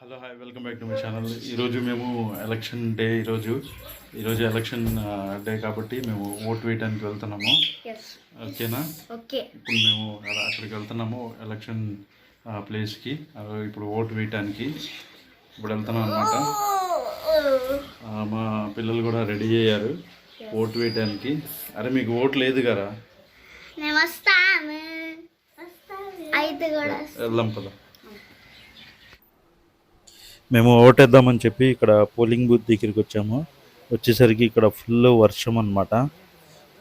Hello hi welcome back to my channel ఈరోజు మేము election day ఈరోజు. ఈరోజు ఎలక్షన్ డే కాబట్టి మేము ఓటు వేయడానికి వెళ్తున్నాము. ఓకేనా? ఓకే. ఇప్పుడు మేము అలా అక్కడికి వెళ్తున్నాము ఎలక్షన్ ప్లేస్కి ఇప్పుడు ఓటు వేయటానికి ఇప్పుడు వెళ్తున్నాం అనమాట మా పిల్లలు కూడా రెడీ అయ్యారు ఓటు వేయటానికి. అరే మీకు ఓటు లేదు కదా? వెళ్దాం పద. మేము ఓటేద్దామని చెప్పి ఇక్కడ పోలింగ్ బూత్ దగ్గరికి వచ్చాము. వచ్చేసరికి ఇక్కడ ఫుల్ వర్షం అన్నమాట.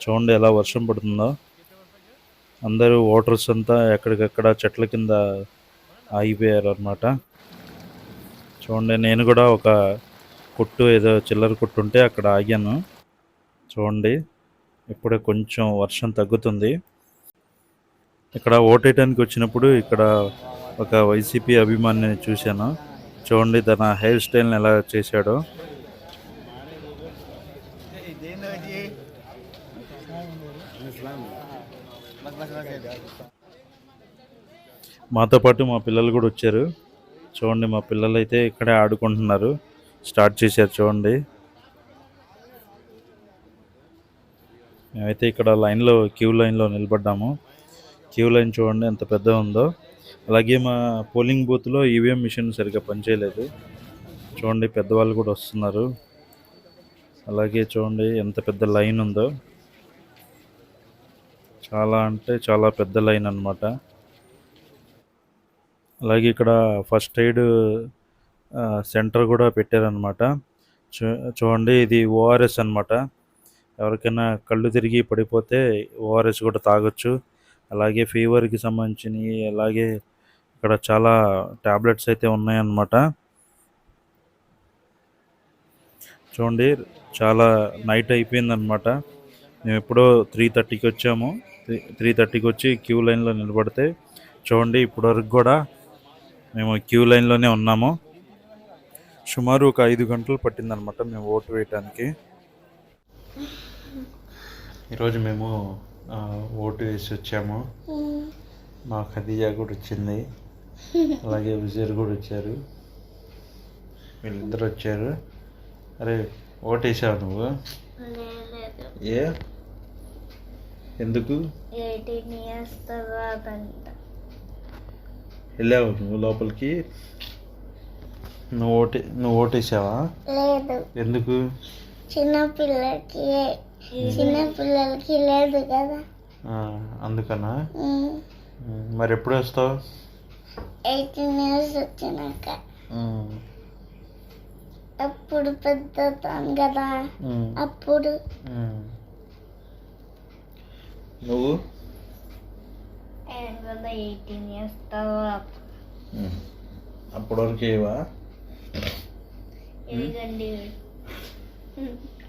చూడండి ఎలా వర్షం పడుతుందో. అందరూ ఓటర్స్ అంతా ఎక్కడికక్కడ చెట్ల కింద ఆగిపోయారు అనమాట చూడండి నేను కూడా ఒక కొట్టు ఏదో చిల్లర కొట్టు ఉంటే అక్కడ ఆగాను. చూడండి ఇప్పుడే కొంచెం వర్షం తగ్గుతుంది. ఇక్కడ ఓటేయటానికి వచ్చినప్పుడు ఇక్కడ ఒక వైసీపీ అభిమానిని చూశాను. చూడండి తన హెయిర్ స్టైల్ని ఎలా చేశాడో. మాతో పాటు మా పిల్లలు కూడా వచ్చారు. చూడండి మా పిల్లలు అయితే ఇక్కడే ఆడుకుంటున్నారు. స్టార్ట్ చేశారు చూడండి. మేమైతే ఇక్కడ లైన్లో క్యూ లైన్లో నిలబడ్డాము. క్యూ లైన్ చూడండి ఎంత పెద్ద ఉందో. అలాగే మా పోలింగ్ బూత్లో ఈవీఎం మిషన్ సరిగ్గా పనిచేయలేదు. చూడండి పెద్దవాళ్ళు కూడా వస్తున్నారు. అలాగే చూడండి ఎంత పెద్ద లైన్ ఉందో. చాలా అంటే చాలా పెద్ద లైన్ అన్నమాట. అలాగే ఇక్కడ ఫస్ట్ ఎయిడ్ సెంటర్ కూడా పెట్టారనమాట చూ చూడండి ఇది ఓఆర్ఎస్ అన్నమాట. ఎవరికైనా కళ్ళు తిరిగి పడిపోతే ఓఆర్ఎస్ కూడా తాగొచ్చు. అలాగే ఫీవర్కి సంబంధించినవి అలాగే ఇక్కడ చాలా టాబ్లెట్స్ అయితే ఉన్నాయన్నమాట. చూడండి చాలా నైట్ అయిపోయిందనమాట మేము ఎప్పుడో త్రీ థర్టీకి వచ్చాము. త్రీ త్రీ థర్టీకి వచ్చి క్యూ లైన్లో నిలబడితే చూడండి ఇప్పటివరకు కూడా మేము క్యూ లైన్లోనే ఉన్నాము. సుమారు ఒక ఐదు గంటలు పట్టిందనమాట మేము ఓటు వేయటానికి. ఈరోజు మేము ఓటు వేసి వచ్చాము. మా ఖదీజా కూడా వచ్చింది. అలాగే విజయ్ కూడా వచ్చారు. వీళ్ళిద్దరు వచ్చారు. అరే ఓటు వేసావు నువ్వు ఏ? ఎందుకు? ఎయిటీన్ ఇయర్స్ తర్వాత అంట. వెళ్ళావు నువ్వు లోపలికి? నువ్వు ఓటే నువ్వు ఓటేసావా? ఎందుకు? చిన్న పిల్లలకి చిన్న పిల్లలకి లేదు కదా. ఆ, అందుకనా? మరి ఎప్పుడు వస్తావు? ఎయిటీన్ ఇయర్స్ వచ్చినాక. అప్పుడు పెద్దతాను కదా. అప్పుడు. నువ్వు? Eighteen years. అప్పటి వరకు ఏవా? ఇదిగండి 嗯。